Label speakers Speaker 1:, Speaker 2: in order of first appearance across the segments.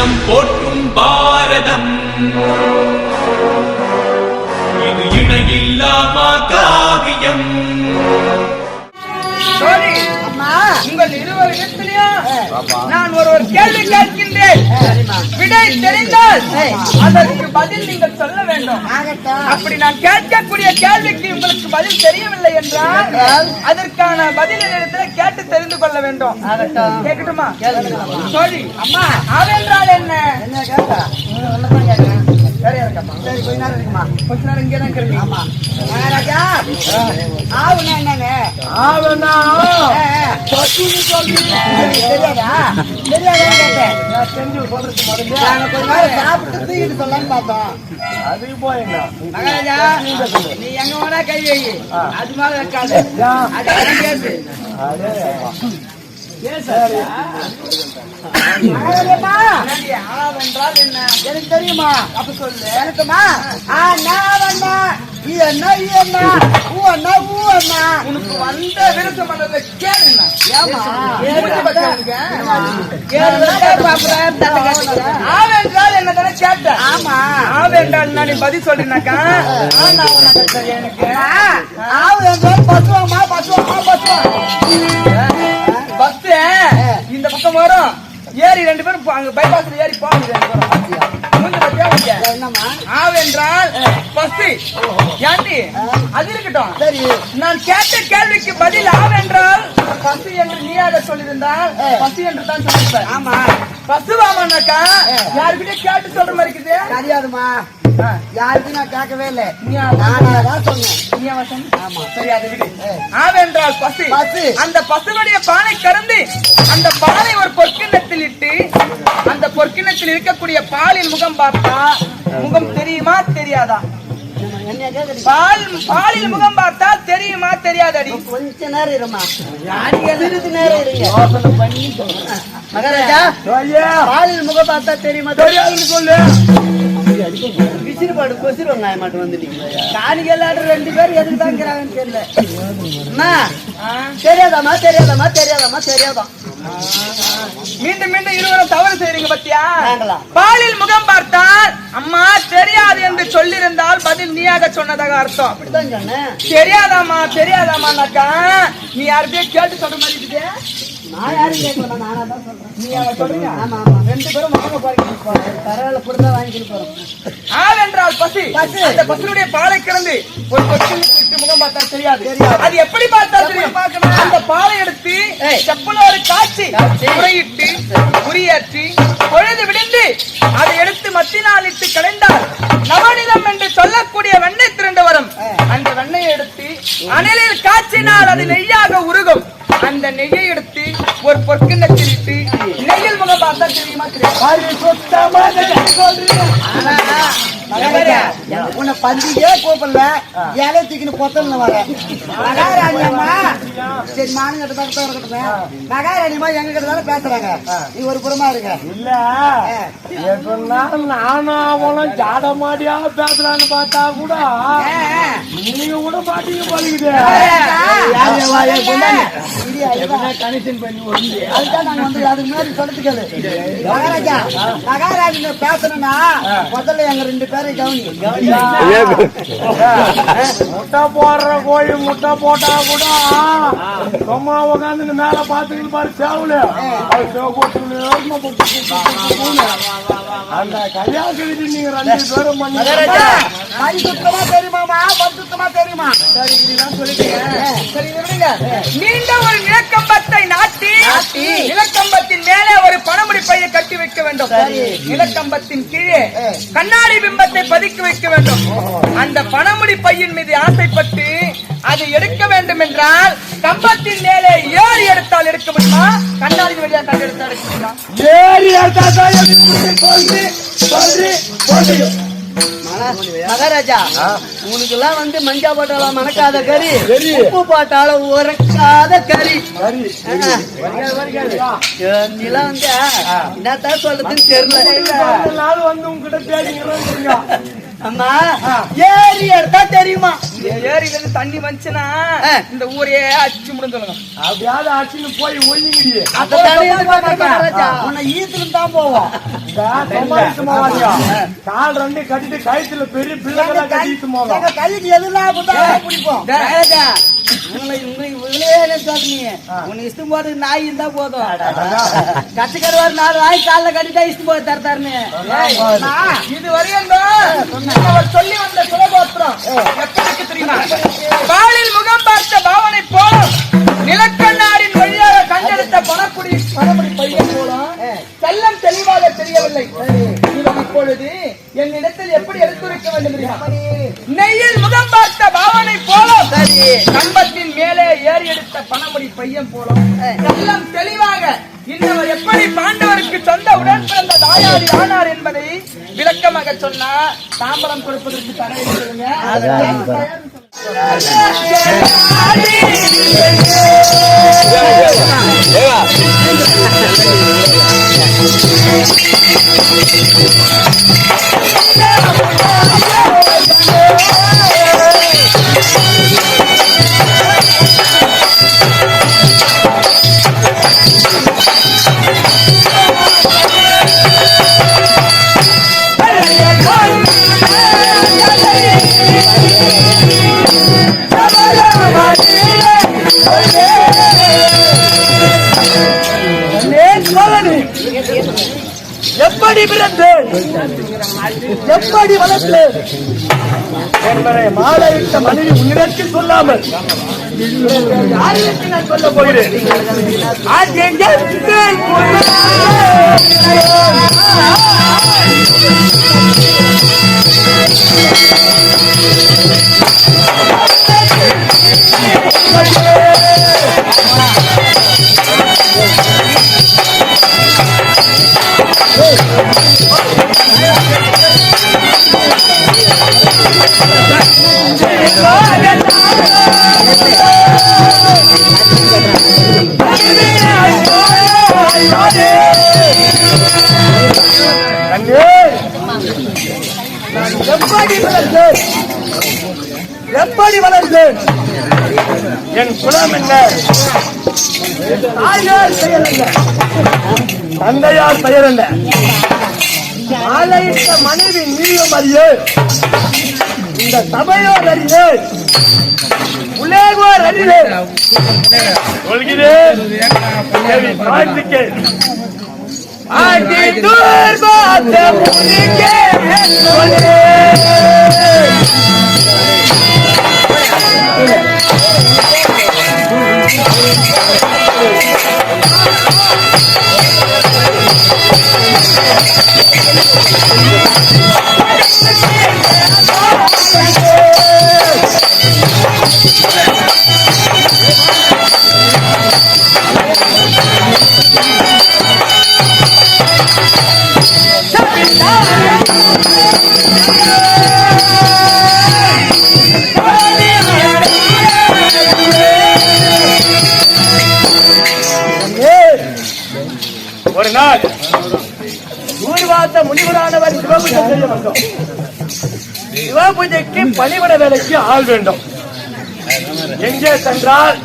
Speaker 1: அகிலம் போற்றும் பாரதம். இது இணையில்லாமா காவியம்.
Speaker 2: சோழி, உங்கள் இருவரிடத்திலையும் நான் ஒரு ஒரு கேள்வி கேட்கின்றேன். விடை தெரிந்தால் அதற்கு பதில் நீங்கள் சொல்ல வேண்டும். அப்படி நான் கேட்கக்கூடிய கேள்விக்கு உங்களுக்கு பதில் தெரியவில்லை என்றால் அதற்கான பதில் இடத்துல கேட்டு தெரிந்து கொள்ள வேண்டும். கேட்கட்டுமா? சோழி அம்மா ஆவென்றால் என்ன?
Speaker 3: என்ன கேட்டா? சரியா இருக்கப்பா சரி கொஞ்ச நேரம் இருக்குமா
Speaker 2: கொஞ்ச நேரம் இங்கே தான் இருக்கிறீங்க
Speaker 3: ஆமா. மகாராஜா ஆவுனா என்னங்க?
Speaker 2: ஆவனா?
Speaker 3: ஏ, ஏ, தெரியாதா? தெரியாதான்னு கேட்டேன்
Speaker 2: செஞ்சு சொல்றது முதல்ல.
Speaker 3: நாங்க கொஞ்ச நேரம் சாப்பிட்டு தூக்கிட்டு சொல்லலாம்னு பார்த்தோம்.
Speaker 2: அதுக்கு போயிடா
Speaker 3: மகாராஜா நீ எங்க வேணா கை வை. அது வைக்காது மகாராஜா
Speaker 2: ஆவென்றால் என்ன?
Speaker 3: எனக்கு தெரியுமா?
Speaker 2: அப்ப சொல்லு.
Speaker 3: எனக்குமா? ஈ அண்ணா ஈ அண்ணா ஊ அண்ணா ஊ அண்ணா
Speaker 2: உனக்கு வந்த விருத்த மண்டல கேளுண்ணா.
Speaker 3: ஏமா? ஆமா
Speaker 2: ஆவென்றால் என்ன தானே கேட்டேன். ஆவென்றால் நான் நீ பதில் சொல்றேனாக்கா எனக்கு?
Speaker 3: ஆவு என்றால் பசுவாமா பசுவாமா. பசுவா
Speaker 2: பஸ் இந்த பக்கம் வரும். ஏறி ரெண்டு பேரும் அங்க பைபாஸ்ல ஏறி போவாங்க
Speaker 3: என்னம்மா
Speaker 2: ஆவென்றால் ஏண்டி? அது இருக்கட்டும்.
Speaker 3: சரி.
Speaker 2: நான் கேட்ட கேள்விக்கு பதில் ஆவென்றால் பசு என்று நீயாக சொல்லியிருந்தால் பசு என்று தான் சொல்லியிருப்பேன்.
Speaker 3: ஆமா.
Speaker 2: பசுவாமானாக்கா யாருக்கிட்டே கேட்டு சொல்ற மாதிரி இருக்குது?
Speaker 3: தெரியாதுமா யாருக்கும் நான் கேட்கவே இல்லை.
Speaker 2: நீயா
Speaker 3: நானே தான் சொன்னேன்? ஆமா.
Speaker 2: சரி அதை விடு. ஆவென்றால் பசு.
Speaker 3: பசு.
Speaker 2: அந்த பசுவுடைய பானை கறந்து அந்த பானை ஒரு பொற்கிண்ணத்தில் இட்டு அந்த பொற்கிண்ணத்தில் இருக்கக்கூடிய பாலின் முகம் பார்த்தா முகம் தெரியுமா தெரியாதா? பால் பாலில் முகம் பார்த்தா தெரியுமா தெரியாதடி?
Speaker 3: கொஞ்ச நேரம் இருமா சிறிது நேரம் இருங்க. மகாராஜா பாலில் முகம் பார்த்தா தெரியுமா தெரியாதுன்னு சொல்லு. விசிறு பாடு கொசிறு வெங்காயம் மட்டும் வந்துட்டீங்க காணிகள் ரெண்டு பேரும் எதுக்கு தான் இருக்கிறாங்கன்னு தெரியல. அம்மா தெரியாதாம்மா தெரியாதாம்மா தெரியாதாம்மா தெரியாதான்
Speaker 2: மீண்டும் மீண்டும் இருவரும் தவறு செய்றீங்க பத்தியா? பாலில் முகம் பார்த்தால் அம்மா தெரியாது என்று சொல்லியிருந்தால் பதில் நீயாக சொன்னதாக அர்த்தம்.
Speaker 3: அப்படிதான் சொன்னேன்.
Speaker 2: தெரியாதாம்மா தெரியாதாமான்னாக்கா நீ யாருக்கே கேட்டு சொல்ற மாதிரி இருக்குது.
Speaker 3: நான் யாரும் கேட்கல நானா தான் சொல்றேன்.
Speaker 2: நீ அவ சொல்றீங்க?
Speaker 3: ஆமா ஆமா. ரெண்டு பேரும் முகம பாருங்க பரவாயில்ல கொடுத்தா வாங்கிட்டு போறோம்.
Speaker 2: ஆள் என்றால் பசி.
Speaker 3: பசி.
Speaker 2: அந்த பசுடைய பாலை கிடந்து ஒரு கொச்சில் விட்டு முகம் பார்த்தா தெரியாது.
Speaker 3: தெரியாது.
Speaker 2: அது எப்படி பார்த்தா தெரியும்?
Speaker 3: பார்க்கணும்?
Speaker 2: அந்த பாலை எடுத்து
Speaker 3: ஏய்.
Speaker 2: செப்பலோடு காய்ச்சி. முறையிட்டு உரியேற்றி பொழுது விடிந்து அதை எடுத்து மத்தினால் இட்டு கலைந்தால் நவநிலம் என்று சொல்லக்கூடிய வெண்ணெய் திரண்டு வரும். அந்த வெண்ணெயை எடுத்து அனலில் காய்ச்சினால் அது நெய்யாக உருகும். அந்த நெய்யை எடுத்து ஒரு பொற்கிண்ணத்தில் இட்டு நெய்யில் முகம் பார்த்தா தெரியுமா தெரியும்
Speaker 3: உன்னை பந்திக்கே கூப்பிடல. ஏழை தூக்கின்னு பொத்தல்னு வர. மகாராணி அம்மா சரி மானுங்க கிட்ட பக்கத்துல இருக்கட்டும் மகாராணி அம்மா எங்க கிட்ட தானே பேசுறாங்க. நீ ஒரு புறமா இருங்க.
Speaker 4: இல்ல. நானும் அவளும் ஜாட மாடியா பேசுறான்னு பார்த்தா கூட நீங்க கூட பாட்டிங்க பழகுது கனெக்ஷன் பண்ணி
Speaker 3: அதுதான் நாங்க வந்து அதுக்கு முன்னாடி கேளு. மகாராஜா மகாராணி பேசணும்னா முதல்ல எங்க ரெண்டு பேரும் கவனி.
Speaker 4: முட்டை போடுற கோழி முட்டை போட்டா கூட சும்மா உட்காந்து மேல பாத்துக்கிட்டு பாரு சேவலு. போட்டு அந்த கல்யாணத்துக்கு நீங்க ரெண்டு பேரும் பண்ணி
Speaker 3: மணி சுத்தமா தெரியுமாமா பத்து சுத்தமா தெரியுமா?
Speaker 2: சரி இதெல்லாம் சொல்லிட்டீங்க சரி இதை விடுங்க நீண்ட ஒரு நிலக்கம்பத்தை நாட்டி
Speaker 3: நாட்டி.
Speaker 2: நிலக்கம்பத்தின் மேலே ஒரு பணமுடி பையை கட்டி வைக்க வேண்டும். நிலக்கம்பத்தின் கீழே கண்ணாடி பிம்பத்தை பதுக்கி வைக்க வேண்டும். அந்த பணமுடி பையின் மீது ஆசைப்பட்டு அதை எடுக்க வேண்டும் என்றால் கம்பத்தின் மேலே ஏறி எடுத்தால் எடுக்க முடியுமா? கண்ணாடி வழியா எடுத்தால் எடுக்க முடியுமா?
Speaker 4: ஏறி தான்
Speaker 3: மகாராஜா உனக்கு எல்லாம் வந்து மஞ்சா போட்டாலும் மணக்காத கறி உப்பு போட்டாலும் உரைக்காத கறி. நீலாம் வந்து என்னத்தான் சொல்றதுன்னு தெரியல.
Speaker 4: நாள் வந்து உங்ககிட்ட பேசிக்கிறோம்
Speaker 3: அம்மா ஏறி எடுத்தா தெரியுமா?
Speaker 2: ஏரியில இருந்து தண்ணி வந்துச்சுன்னா. இந்த ஊரையே அடிச்சு முடிஞ்சிருங்க
Speaker 4: அப்படியாவது அடிச்சுன்னு போய்
Speaker 3: மகாராஜா உன்னை ஈத்துன்னு தான் போவோம்.
Speaker 4: கால் ரெண்டு கட்டிட்டு கயித்துல பெரிய பிள்ளைகளா கட்டிட்டு போவோம்
Speaker 3: எங்க கைக்கு போட்டாலும் பிடிப்போம். உன்னை இஷ்டம் போது நாய் இருந்தா போதும். கட்டுக்கருவார் நாலு நாய் காலில் கட்டிட்டா இஷ்டம் போது தரத்தாருன்னு
Speaker 2: இது வரையும் சொல்லி வந்த எப்படி இருக்கு தெரியுமா? பாலில் முகம் பார்த்த பாவனை போலும் கம்பத்தின் மேலே ஏறி எடுத்த பணமுடி பையன் போலும் செல்லம் தெளிவாக இன்னவர் எப்படி பாண்டவருக்கு சொந்த உடன் பிறந்த தாயாரி ஆனார் என்பதை விளக்கமாக சொன்னா தாம்பரம் கொடுப்பதற்கு தடை சொல்லுங்க
Speaker 4: எப்படி பிறந்தேன்? எப்படி வளர்த்தேன் என்பதை மாலையிட்ட மனைவி உயிரற்கு சொல்லாமல் நான் சொல்ல போகிறேன்? ஆஜெங்கத்தில் தங்கை, எப்படி வளர்ந்தேன்? எப்படி வளர்ந்தேன்? என் குலம் என்ன? என் தாயார் பெயர் என்ன? தந்தையார் பெயர் என்ன? மாலையிட்ட மனைவி நீயும் அறியே. இந்த சபையோர் அறியே. உலகோர் அறிவே. சொல்கிறேன். தேவி கார்த்திகே ஆதி துர்பாத முனிகே சொல்லே சிவபூஜை செய்ய வந்தோம் சிவபூஜைக்கு பணிவிட வேலைக்கு ஆள் வேண்டும். எங்கே சென்றால்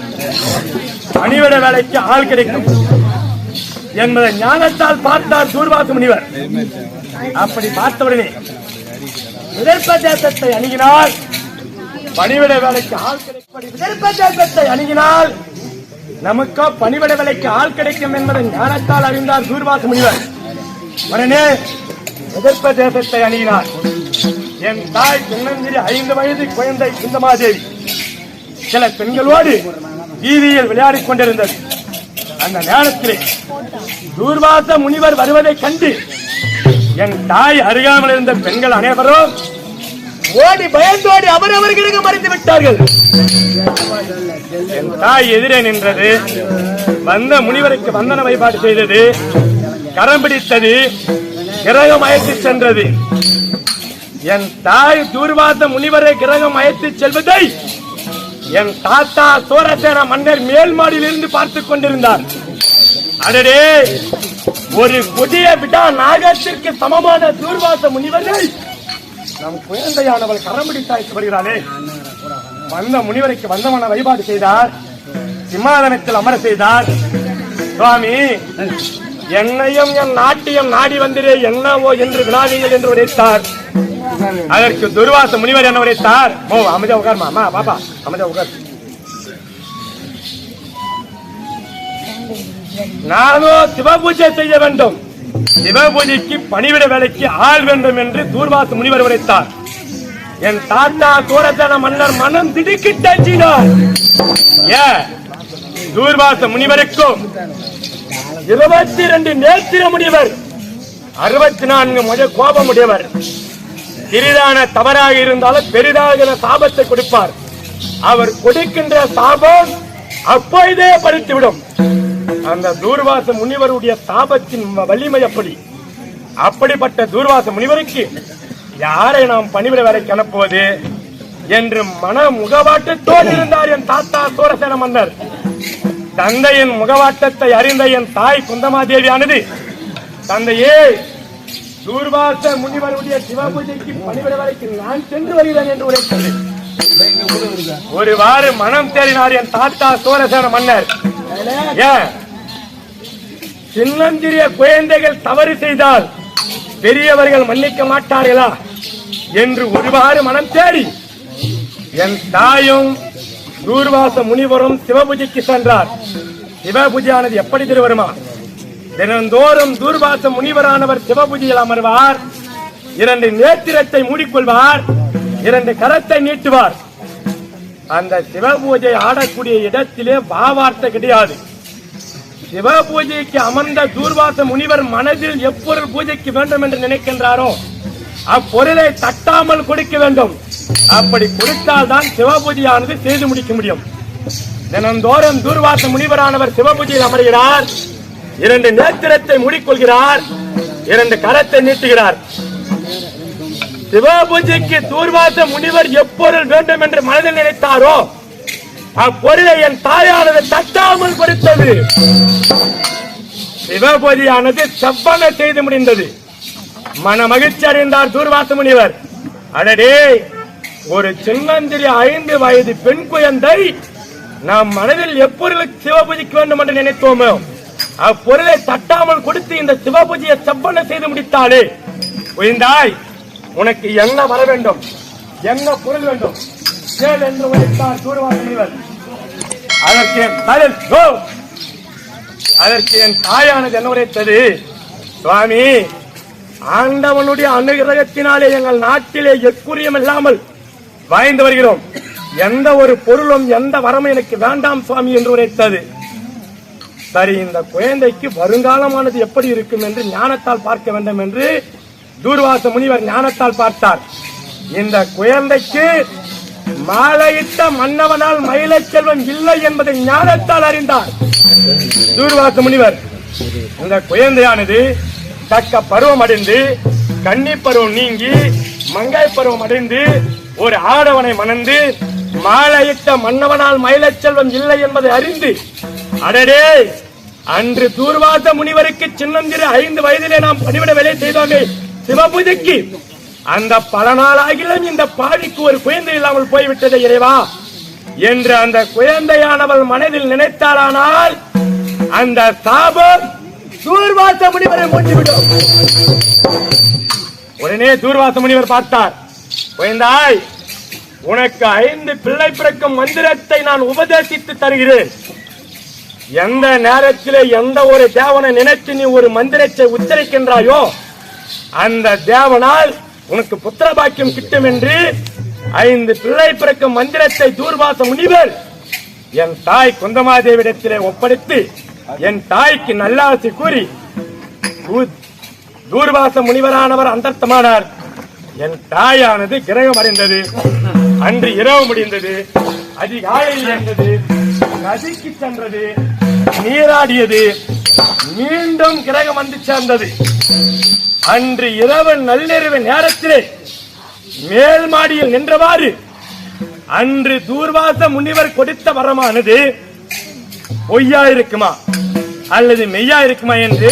Speaker 4: பணிவிட வேலைக்கு ஆள் கிடைக்கும். என்பதை ஞானத்தால் பார்த்தார் சூர்வாச முனிவர். அப்படி பார்த்தவுடனே விதர்ப்பதேசத்தை அணுகினால் பணிவிட வேலைக்கு ஆள் கிடைக்கும். விதர்ப்ப அணுகினால் நமக்கோ பணிவிட வேலைக்கு ஆள் கிடைக்கும் என்பதை ஞானத்தால் அறிந்தார் சூர்வாச முனிவர். உடனே எதிர்ப்ப தேசத்தை அணுகினார் என் தாய் சின்னஞ்சிறி ஐந்து வயது குழந்தை சுந்தமாதேவி சில பெண்களோடு வீதியில் விளையாடிக் கொண்டிருந்தது. அந்த நேரத்திலே தூர்வாச முனிவர் வருவதைக் கண்டு என் தாய் அருகாமல் இருந்த பெண்கள் அனைவரும் ஓடி பயந்தோடி அவரவர்களுக்கு மறைந்து விட்டார்கள். என் தாய் எதிரே நின்றது. வந்த முனிவருக்கு வந்தன வழிபாடு செய்தது. கரம் பிடித்தது. கிரகம் அழைத்து சென்றது. என் தாய் தூர்வாத முனிவரை கிரகம் அழைத்து செல்வதை என் தாத்தா சோரசேன மன்னர் மேல் மாடியிலிருந்து பார்த்துக் கொண்டிருந்தார். அடடே ஒரு கொடிய விடா நாகத்திற்கு சமமான தூர்வாச முனிவர்கள் நம் குழந்தையானவள் கரம்பிடி தாய்க்கு வருகிறாளே. வந்த முனிவருக்கு வந்தவன வழிபாடு செய்தார். சிம்மாதனத்தில் அமர செய்தார். சுவாமி என்னையும் என் நாட்டியம் நாடி வந்திரே என்னவோ என்று வினாவீங்கள் என்று உரைத்தார். அதற்கு துர்வாச முனிவர் என்ன உரைத்தார்? ஓ அமைதியா உட்காருமா மாமா பாப்பா அமைதியா உட்கார். நானோ சிவபூஜை செய்ய வேண்டும். சிவபூஜைக்கு பணிவிட வேலைக்கு ஆள் வேண்டும் என்று தூர்வாச முனிவர் உரைத்தார். என் தாத்தா கோரத்தன மன்னர் மனம் திடுக்கிட்டார் ஏ தூர்வாச முனிவருக்கும் இருபத்தி ரெண்டு நேத்திர அறுபத்தி நான்கு முத கோபமுடையவர். சிறிதான தவறாக இருந்தாலும் பெரிதாக சாபத்தை கொடுப்பார். அவர் கொடுக்கின்ற சாபம் அப்பொழுதே பறித்துவிடும். அந்த தூர்வாச முனிவருடைய சாபத்தின் வலிமை அப்படி அப்படிப்பட்ட தூர்வாச முனிவருக்கு யாரை நாம் பணிவிட வேலைக்கு அனுப்புவது? என்று மன முகவாட்டத்தோடு இருந்தார் என் தாத்தா சூரசேன மன்னர். தந்தையின் முகவாட்டத்தை அறிந்த என் தாய் குந்தமாதேவியானது தந்தையே தூர்வாச முனிவருடைய சிவபூஜைக்கு பணிவிட வரைக்கும் நான் சென்று வருகிறேன் என்று உரைத்தது ஒருவாறு மனம் தேறினார் என் தாத்தா சோழசேன மன்னர். ஏன் சின்னஞ்சிறிய குழந்தைகள் தவறு செய்தால் பெரியவர்கள் மன்னிக்க மாட்டார்களா? என்று ஒருவாறு மனம் தேடி என் தாயும் தூர்வாச முனிவரும் சிவபூஜைக்கு சென்றார். சிவபூஜையானது எப்படி திருவருமா? தினந்தோறும் தூர்வாச முனிவரானவர் சிவபூஜையில் அமர்வார். இரண்டு நேத்திரத்தை மூடிக்கொள்வார். இரண்டு கரத்தை நீட்டுவார். அந்த சிவபூஜை ஆடக்கூடிய இடத்திலே வாவார்த்தை கிடையாது. சிவபூஜைக்கு அமர்ந்த தூர்வாச முனிவர் மனதில் எப்பொருள் பூஜைக்கு வேண்டும் என்று நினைக்கின்றாரோ அப்பொருளை தட்டாமல் கொடுக்க வேண்டும். அப்படி கொடுத்தால் தான் சிவபூஜையானது செய்து முடிக்க முடியும். தினந்தோறும் தூர்வாச முனிவரானவர் சிவபூஜையில் அமர்கிறார். இரண்டு நேத்திரத்தை மூடிக்கொள்கிறார். இரண்டு கரத்தை நீட்டுகிறார். சிவபூஜைக்கு தூர்வாச முனிவர் எப்பொருள் வேண்டும் என்று மனதில் நினைத்தாரோ அப்பொருளை என் தாயானது தட்டாமல் கொடுத்தது சிவபூஜையானது செவ்வன செய்து முடிந்தது. மன மகிழ்ச்சி அடைந்தார் தூர்வாச முனிவர். அடடே! ஒரு சின்னந்திரி ஐந்து வயது பெண் குழந்தை நாம் மனதில் எப்பொருளுக்கு சிவபூஜைக்கு வேண்டும் என்று நினைத்தோமோ அப்பொருளை தட்டாமல் கொடுத்து இந்த சிவபூஜையை செவ்வன செய்து முடித்தாளே குழந்தாய் உனக்கு என்ன வர வேண்டும்? என்ன பொருள் வேண்டும்? கேள் என்று உரைத்தார் தூர்வாச அதற்கு என் தலைல் அதற்கு என் தாயானது என்ன உரைத்தது? சுவாமி ஆண்டவனுடைய அனுகிரகத்தினாலே எங்கள் நாட்டிலே எக்குரியம் இல்லாமல் வாய்ந்து வருகிறோம். எந்த ஒரு பொருளும் எந்த வரமும் எனக்கு வேண்டாம் சுவாமி என்று உரைத்தது. சரி இந்த குழந்தைக்கு வருங்காலமானது எப்படி இருக்கும் என்று ஞானத்தால் பார்க்க வேண்டும் என்று தூர்வாச முனிவர் ஞானத்தால் பார்த்தார். இந்த குழந்தைக்கு மாலையிட்ட மன்னவனால் மயிலை செல்வம் இல்லை என்பதை ஞானத்தால் அறிந்தார். தூர்வாச முனிவர் இந்த குழந்தையானது தக்க பருவம் அடைந்து கன்னி பருவம் நீங்கி மங்காய் பருவம் அடைந்து ஒரு ஆடவனை மணந்து மாலையிட்ட மன்னவனால் மயிலச் செல்வம் இல்லை என்பதை அறிந்து அடடே அன்று தூர்வாச முனிவருக்கு சின்னந்திரு ஐந்து வயதிலே நாம் பணிவிட வேலை செய்தோமே சிவபூஜைக்கு. அந்த பல நாளாகிலும் இந்த பாவிக்கு ஒரு குழந்தை இல்லாமல் போய்விட்டது இறைவா என்று அந்த குழந்தையானவள் மனதில் நினைத்தாளானால் அந்த சாபம் தூர்வாச முனிவரை மூட்டிவிடும் உடனே தூர்வாச முனிவர் பார்த்தார். குழந்தாய் உனக்கு ஐந்து பிள்ளை பிறக்கும் மந்திரத்தை நான் உபதேசித்து தருகிறேன். எந்த நேரத்திலே எந்த ஒரு தேவனை நினைத்து நீ ஒரு மந்திரத்தை உச்சரிக்கின்றாயோ அந்த தேவனால் உனக்கு புத்திர பாக்கியம் கிட்டும் என்று ஐந்து பிள்ளை பிறக்கும் மந்திரத்தை தூர்வாச முனிவர் என் தாய் குந்தமாதேவிடத்திலே ஒப்படைத்து என் தாய்க்கு நல்லாசி கூறி தூர்வாச முனிவரானவர் அந்தர்த்தமானார். என் தாயானது கிரகம் அடைந்தது அன்று இரவு முடிந்தது. அதிகாலையில் இருந்தது நதிக்கு சென்றது. நீராடியது. மீண்டும் கிரகம் வந்து சேர்ந்தது. அன்று இரவு நள்ளிரவு நேரத்திலே மேல் மாடியில் நின்றவாறு அன்று தூர்வாச முனிவர் கொடுத்த வரமானது பொய்யா இருக்குமா அல்லது மெய்யா இருக்குமா என்று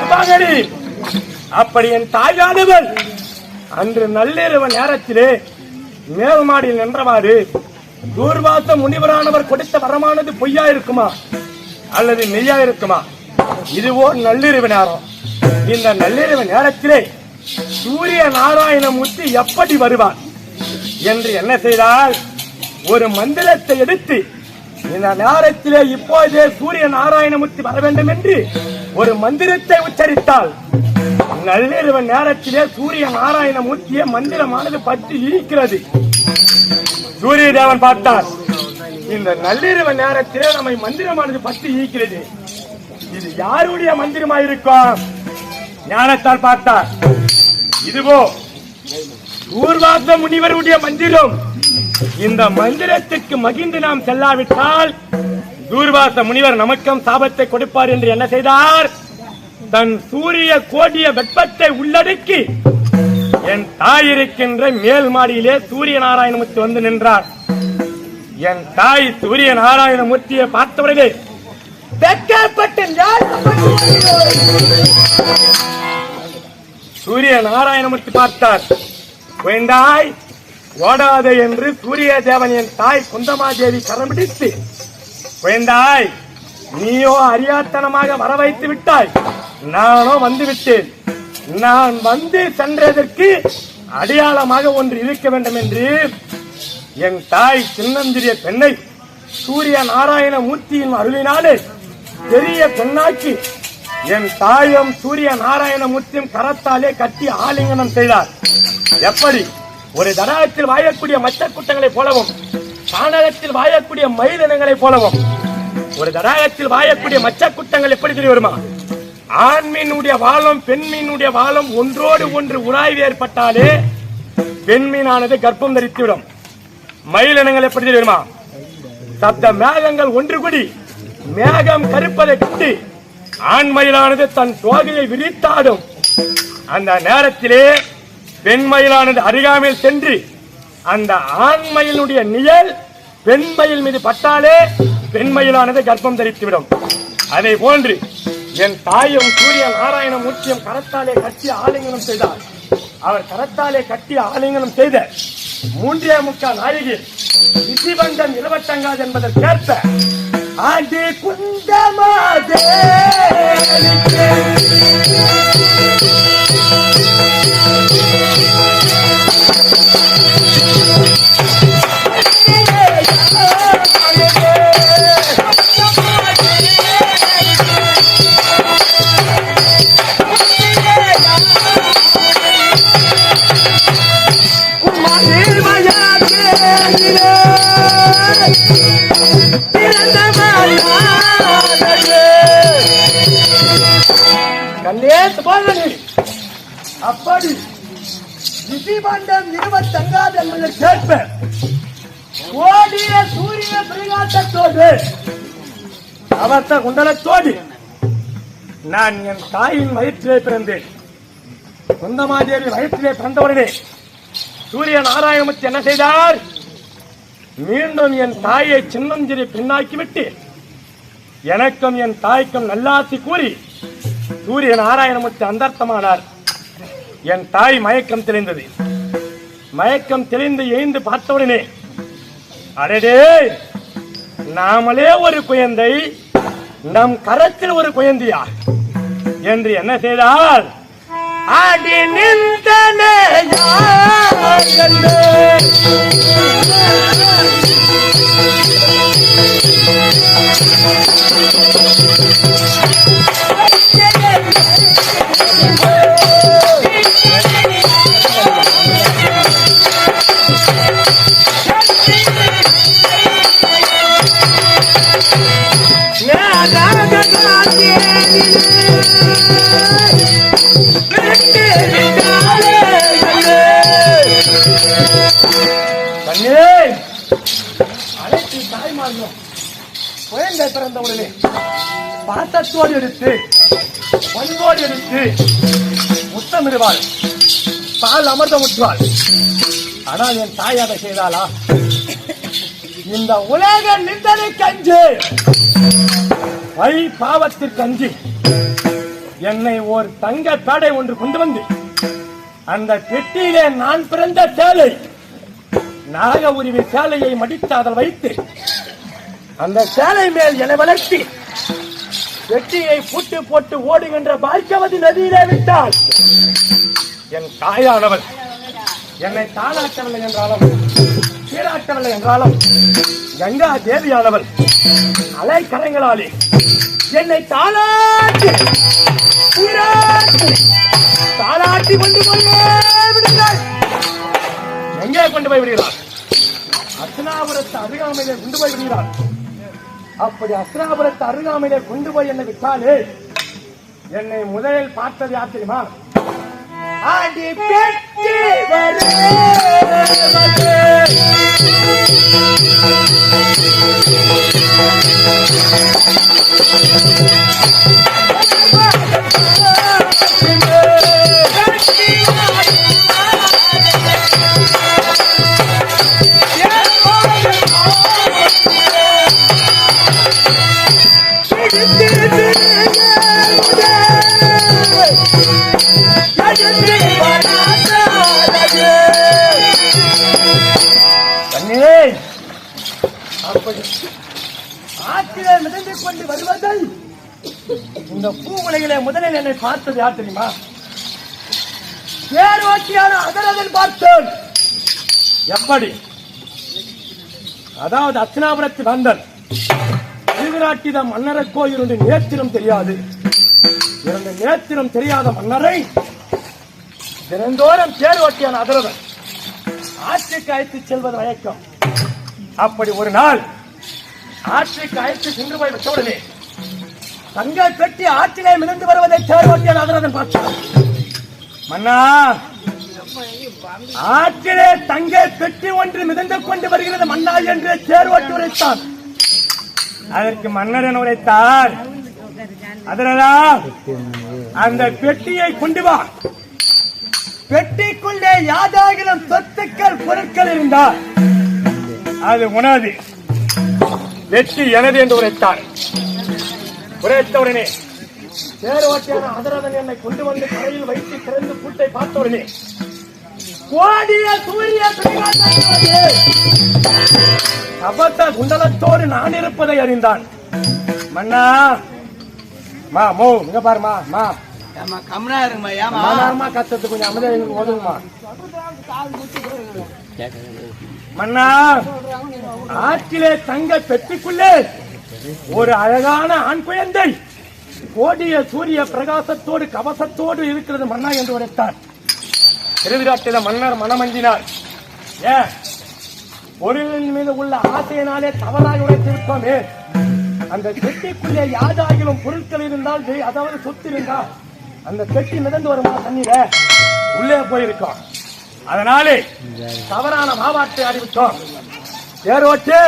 Speaker 4: சுபாகரி அப்படி என் தாயானவள் அன்று நள்ளிரவு நேரத்திலே மேல் மாடியில் நின்றவாறு தூர்வாச முனிவரானவர் கொடுத்த வரமானது பொய்யா இருக்குமா அல்லது மெய்யா இருக்குமா இதுவோ நள்ளிரவு நேரம். இந்த நள்ளிரவு நேரத்திலே சூரிய நாராயணமூர்த்தி எப்படி வருவார்? என்று என்ன செய்தால் ஒரு மந்திரத்தை எடுத்து இந்த நேரத்திலே இப்போதே சூரிய நாராயணமூர்த்தி வர வேண்டும் என்று ஒரு மந்திரத்தை உச்சரித்தால் நள்ளிரவு நேரத்திலே சூரிய நாராயணமூர்த்தியை மந்திரமானது பற்றி ஈர்க்கிறது சூரிய தேவன் பார்த்தார் இந்த நள்ளிரவு நேரத்திலே நம்மை மந்திரமானது பற்றி ஈக்கிறது இது யாருடைய மந்திரமாயிருக்கும்? ஞானத்தால் பார்த்தார். இதுவோ ஊர்வாச முனிவருடைய மந்திரம். இந்த மந்திரத்துக்கு மகிழ்ந்து நாம் செல்லாவிட்டால் தூர்வாச முனிவர் நமக்கும் சாபத்தை கொடுப்பார் என்று என்ன செய்தார்? தன் சூரிய கோடிய வெப்பத்தை உள்ளடக்கி என் தாய் இருக்கின்ற மேல் மாடியிலே சூரிய நாராயணமூர்த்தி வந்து நின்றார். என் தாய் சூரிய நாராயணமூர்த்தியை பார்த்தவர்களே வெட்கப்பட்டு சூரிய நாராயணமூர்த்தி பார்த்தார். வேண்டாய் ஓடாதே என்று சூரிய தேவன் என் தாய் குந்தமாதேவி கரம் பிடித்து வேண்டாய் நீயோ அறியாத்தனமாக வர வைத்து விட்டாய். நானோ வந்து விட்டேன். நான் வந்து சென்றதற்கு அடையாளமாக ஒன்று இருக்க வேண்டும் என்று என் தாய் சின்னந்திரிய பெண்ணை சூரிய நாராயண மூர்த்தியின் அருளினாலே பெரிய பெண்ணாக்கி என் தாயம் சூரிய நாராயணமூர்த்தியும் கரத்தாலே கட்டி ஆலிங்கனம் செய்தார். எப்படி? ஒரு தடாகத்தில் வாயக்கூடிய மச்ச குட்டங்களைப் போலவும் சாணகத்தில் வாயக்கூடிய மயிலினங்களைப் போலவும். ஒரு தடாகத்தில் வாயக்கூடிய மச்ச குட்டங்கள் எப்படி தெரிய வருமா ஆண் மீனுடைய வாழும் பெண் மீனுடைய வாழும் ஒன்றோடு ஒன்று உராய்வு ஏற்பட்டாலே பெண்மீனானது கர்ப்பம் தரித்துவிடும். மயிலினங்கள் எப்படி தெரியுமா? சப்த மேகங்கள் ஒன்று கூடி மேகம் கருப்பதை கண்டு ஆண்மயிலானது தன் தோகையை விரித்தாடும். அந்த நேரத்திலே பெண்மயிலானது அருகாமையில் சென்று அந்த ஆண்மயிலுடைய நிழல் பெண்மயில் மீது பட்டாலே பெண்மயிலானது கர்ப்பம் தரித்துவிடும். அதை போன்று என் தாயும் சூரிய நாராயண மூர்த்தியும் கரத்தாலே கட்டி ஆலிங்கனம் செய்தார். அவர் கரத்தாலே கட்டி ஆலிங்கனம் செய்த மூன்றே முக்கால் நாயகி விசிபண்டம் இருபத்தங்காது என்பதற்கேற்ப ஆண்டு குந்தமாதே கண்ணே சுபாங்கனி அப்படி விதிபண்டம் இருபத்தங்காது என்பதை கேட்பேன். ஓடிய சூரிய பிரகாசத்தோடு. அவர்த்த குண்டலத்தோடு. நான் என் தாயின் வயிற்றிலே பிறந்தேன். குந்தமாதேவி வயிற்றிலே பிறந்தவுடனே சூரிய நாராயணமூர்த்தி என்ன செய்தார்? மீண்டும் என் தாயை சின்னஞ்சிறு பின்னாக்கிவிட்டு எனக்கும் என் தாய்க்கும் நல்லாசி கூறி சூரிய நாராயணமூர்த்தி அந்தர்த்தமானார். என் தாய் மயக்கம் தெளிந்தது. மயக்கம் தெளிந்து எழுந்து பார்த்தவுடனே அடடே நாமளே ஒரு குழந்தை நம் கரத்தில் ஒரு குழந்தையா? என்று என்ன செய்தால் அடி நின்றனே யார் you. அனைத்து தாய்மார்களும் குழந்தை பிறந்த உடனே பாசத்தோடு எடுத்து பண்போடு எடுத்து முத்தமிடுவாள். பால் அமர்த்த ஊற்றுவாள். ஆனால் என் தாய் அதை செய்தாளா? இந்த உலக நிந்தனை கஞ்சு. வழி பாவத்திற்கு என்னை ஒரு தங்க பேடை ஒன்று கொண்டு வந்து அந்த பெட்டியிலே நான் பிறந்த சேலை நாக உருவி சேலையை மடித்து அதில் வைத்து அந்த சேலை மேல் என வளர்த்தி வெற்றியை பூட்டு போட்டு ஓடுகின்ற பாக்கியவதி நதியிலே விட்டாள். என் தாயானவள். என்னை தாளாட்டவில்லை என்றாலும் சீராட்டவில்லை என்றாலும் கங்கா தேவியானவள் அலைக்கரங்களாலே என்னை தாளாட்டி தாளாட்டி கொண்டு போய் விடுங்கள். எங்கே கொண்டு போய் விடுகிறார்? அர்ச்சனாபுரத்து அருகாமையிலே கொண்டு போய் விடுகிறார். அப்படி அஸ்திராபுரத்தை அருகாமையிலே கொண்டு போய் என்னை விட்டாலே என்னை முதலில் பார்த்தது யார் தெரியுமா? அடி பெட்டி ஆற்றிலே மிதந்து கொண்டு வருவதை இந்த பூவுலையிலே முதலில் என்னை பார்த்தது யார் தெரியுமா? பேரோட்டியான அதரதன் பார்த்தேன் எப்படி? அதாவது அச்சனாபுரத்து வந்தன் திருவிராட்டித மன்னர கோயில் நேத்திரம் தெரியாது. இருந்த நேத்திரம் தெரியாத மன்னரை தினந்தோறும் தேர் ஓட்டியான அதிரவன் ஆற்றுக்கு அழைத்து செல்வது வழக்கம் அப்படி ஒரு நாள் ஆற்றுக்கு அழைத்து சென்று போய் விட்டவுடனே தங்கள் பெட்டி ஆற்றிலே மிதந்து வருவதை தேர் ஓட்டியான அதிரவன் பார்த்தான். மன்னா ஆற்றிலே தங்கள் பெட்டி ஒன்று மிதந்து கொண்டு வருகிறது மன்னா என்று தேர் ஓட்டி உரைத்தான். அதற்கு மன்னர் உரைத்தார் அதனதா அந்த பெட்டியை கொண்டு வா. பெட்டிக்குள்ளே யாதாகிலும் சொத்துக்கள் பொருட்கள் இருந்தால் அது உனது. வெற்றி எனது என்று உரைத்தார். உரைத்த உடனே வாட்டியான அதரதன் என்னை கொண்டு வந்து கரையில் வைத்து திறந்து பூட்டை பார்த்த உடனே கோடிய சூரிய அபத்த குண்டலத்தோடு நான் இருப்பதை அறிந்தான். மன்னா மா மோ இங்க பாருமா மா.
Speaker 3: கம்னா இருங்கம்மா ஏமா
Speaker 4: கத்தது கொஞ்சம் அமைதியா எங்களுக்கு மன்னா ஆற்றிலே தங்க பெட்டிக்குள்ளே ஒரு அழகான ஆண் குழந்தை கோடிய சூரிய பிரகாசத்தோடு கவசத்தோடு இருக்கிறது மன்னா என்று உரைத்தார். திருவிராட்டில மன்னர் மனமஞ்சினார். ஏன் பொருளின் மீது உள்ள ஆசையினாலே தவறாக உடைத்து விட்டோமே அந்த செட்டிக்குள்ளே யாதாகிலும் பொருட்கள் இருந்தால் அதாவது சொத்து இருந்தால் அந்த செட்டி மிதந்து வருமா தண்ணீர உள்ளே போயிருக்கோம். அதனாலே தவறான மாவாட்டை அறிவித்தோம். ஏரோட்டு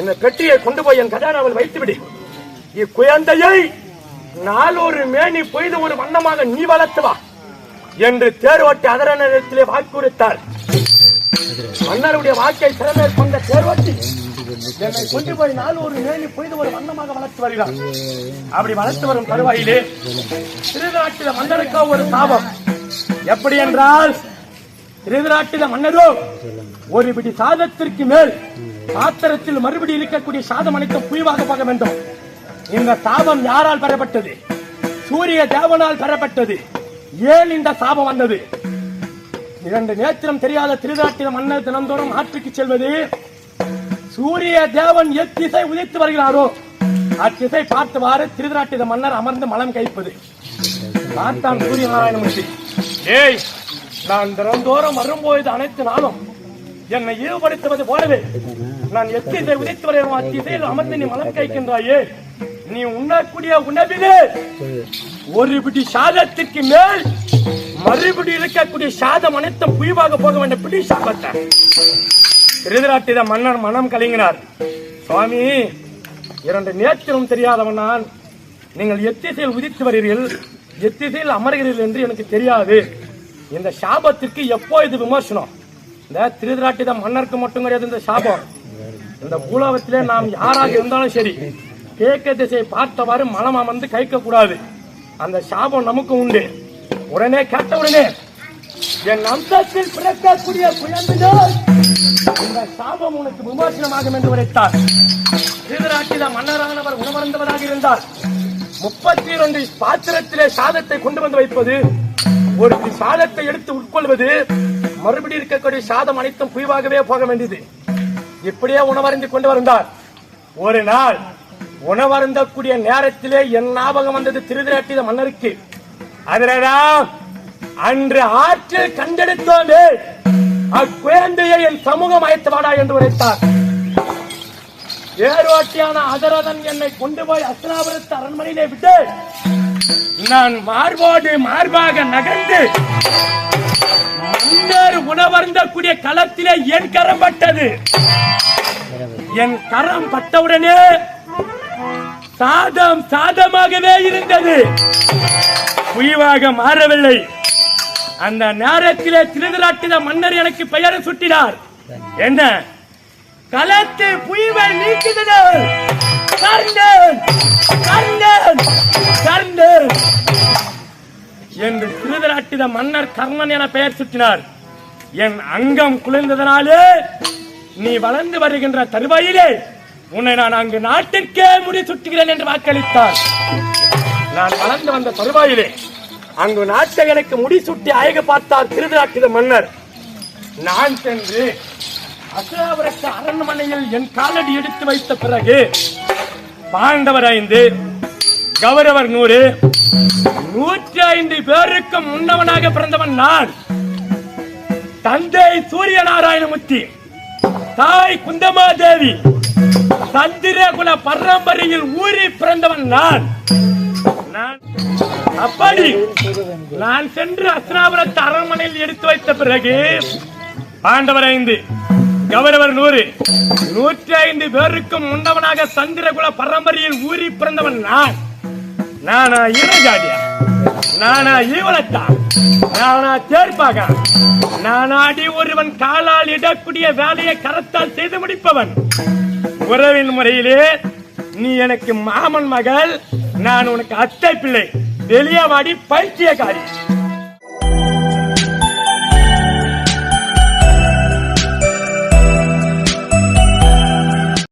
Speaker 4: இந்த பெட்டியை கொண்டு போய் என் கஜானாவில் வைத்துவிடு. இக்குழந்தையை நாளொரு மேனி பொய்து ஒரு வண்ணமாக நீ வளர்த்து வா. என்று தேர்வோட்டி அதரனிடத்திலே வாக்குறுத்தார் மன்னருடைய வாக்கை திறமேற் கொண்ட தேர்வோட்டி என்னை கொண்டு போய் நாள் ஒரு மேனி பொய்து ஒரு வண்ணமாக வளர்த்து வருகிறார். அப்படி வளர்த்து வரும் தருவாயிலே திருநாட்டில மன்னருக்கோ ஒரு சாபம். எப்படி என்றால் திருதராட்டித மன்னரோ ஒரு பிடி சாதத்திற்கு மேல் பாத்திரத்தில் மறுபடி இருக்கக்கூடிய சாதம் அனைத்தும் குழிவாக பார்க்க வேண்டும். இந்த சாபம் யாரால் பெறப்பட்டது? சூரிய தேவனால் பெறப்பட்டது. ஏன் இந்த சாபம் வந்தது? இரண்டு நேத்திரம் தெரியாத திருதராட்டின மன்னர் தினந்தோறும் ஆற்றுக்கு செல்வது சூரிய தேவன் எத்திசை உதித்து வருகிறாரோ? அத்திசை பார்த்தவாறு திருதராட்டித மன்னர் அமர்ந்து மலம் கைப்பது பார்த்தான் சூரிய நாராயணமூர்த்தி ஏய்! நான் தினந்தோறும் வரும்போது அனைத்து நாளும் என்னை ஈடுபடுத்துவது போலவே. நான் எத்திசை உதித்து வருகிறோம் அத்திசையில் அமர்ந்து நீ மலம் கைக்கின்றாயே நீ உண்ணக்கூடிய உணவிலே ஒரு பிடி சாதத்திற்கு மேல் மறுபடி இருக்கக்கூடிய சாதம் அனைத்தும் குழிவாக போக வேண்டிய பிடி சாபத்தை திருதராட்டித மன்னர் மனம் கலங்கினார். சுவாமி இரண்டு நேத்திரம் தெரியாதவன் நான் நீங்கள் எத்திசையில் உதித்து வருகிறீர்கள். எத்திசையில் அமர்கிறீர்கள் என்று எனக்கு தெரியாது. இந்த சாபத்திற்கு எப்போ இது விமர்சனம்? இந்த திருதராட்டித மன்னருக்கு மட்டும் கிடையாது இந்த சாபம். இந்த பூலோகத்திலே நாம் யாராக இருந்தாலும் சரி கேக்க திசை பார்த்தவாறு மலம் அமர்ந்து கைக்க கூடாது அந்த சாபம் நமக்கு உண்டு. உடனே கேட்ட உடனே என் அம்சத்தில் பிறக்கக்கூடிய குழந்தைகள் இந்த சாபம் உனக்கு விமோசனமாகும் என்று உரைத்தார். திருதராட்டில மன்னரானவர் உணவருந்தவராக இருந்தார். முப்பத்தி இரண்டு பாத்திரத்திலே சாதத்தை கொண்டு வந்து வைப்பது ஒரு சாதத்தை எடுத்து உட்கொள்வது மறுபடியும் இருக்கக்கூடிய சாதம் அனைத்தும் குய்வாகவே போக வேண்டியது. இப்படியே உணவருந்தி கொண்டு வந்தார். ஒரு நாள் உணவருந்தக்கூடிய நேரத்திலே என் ஞாபகம் வந்தது திருதிராட்டித மன்னருக்கு. அதில்தான் அன்று ஆற்றில் கண்டெடுத்தோடு அக்குழந்தையை என் சமூகம் அழைத்து என்று உரைத்தார். ஏரோட்டியான அதரதன் என்னை கொண்டு போய் அஸ்தினாபுரத்து அரண்மனையிலே விட்டு நான் மார்போடு மார்பாக நகர்ந்து மன்னர் உணவருந்தக்கூடிய களத்திலே என் கரம் பட்டது. என் கரம் பட்டவுடனே சாதம் சாதமாகவே இருந்தது. குழிவாக மாறவில்லை. அந்த நேரத்திலே திருதராட்டித மன்னர் எனக்கு பெயரை சுட்டினார். என்ன? களத்து புயவை நீக்குதல் கர்ணன் கர்ணன் கர்ணன் என்று திருதராட்டித மன்னர் கர்ணன் என பெயர் சுட்டினார். என் அங்கம் குளிர்ந்ததனாலே நீ வளர்ந்து வருகின்ற தருவாயிலே உன்னை நான் அங்கு நாட்டிற்கே முடி சுட்டுகிறேன் என்று வாக்களித்தார். நான் வளர்ந்து வந்த தருவாயிலே அங்கு நாட்டை எனக்கு முடிசூட்டி அழகு பார்த்தார் திருவிழாக்கிற மன்னர். நான் சென்று அசுராபுரத்து அரண்மனையில் என் காலடி எடுத்து வைத்த பிறகு பாண்டவர் ஐந்து கௌரவர் நூறு நூற்றி ஐந்து பேருக்கும் முன்னவனாக பிறந்தவன் நான். தந்தை சூரிய நாராயணமூர்த்தி தாய் குந்தமாதேவி சந்திரகுல பரம்பரையில் ஊறி பிறந்தவன் நான். நான் அப்படி நான் சென்று அஸ்னாபுரத்து அரண்மனையில் எடுத்து வைத்த பிறகு பாண்டவர் ஐந்து கௌரவர் நூறு நூற்றி ஐந்து பேருக்கும் முன்னவனாக சந்திரகுல பரம்பரையில் ஊறி பிறந்தவன் நான். நானா இளஞ்சாடியா நானா ஈவலத்தா? நானா தேர்ப்பாக? நானாடி ஒருவன் காலால் இடக்கூடிய வேலையை கரத்தால் செய்து முடிப்பவன். உறவின் முறையிலே நீ எனக்கு மாமன் மகள் நான் உனக்கு அத்தை பிள்ளை. வெளியவாடி பைத்தியக்காரி.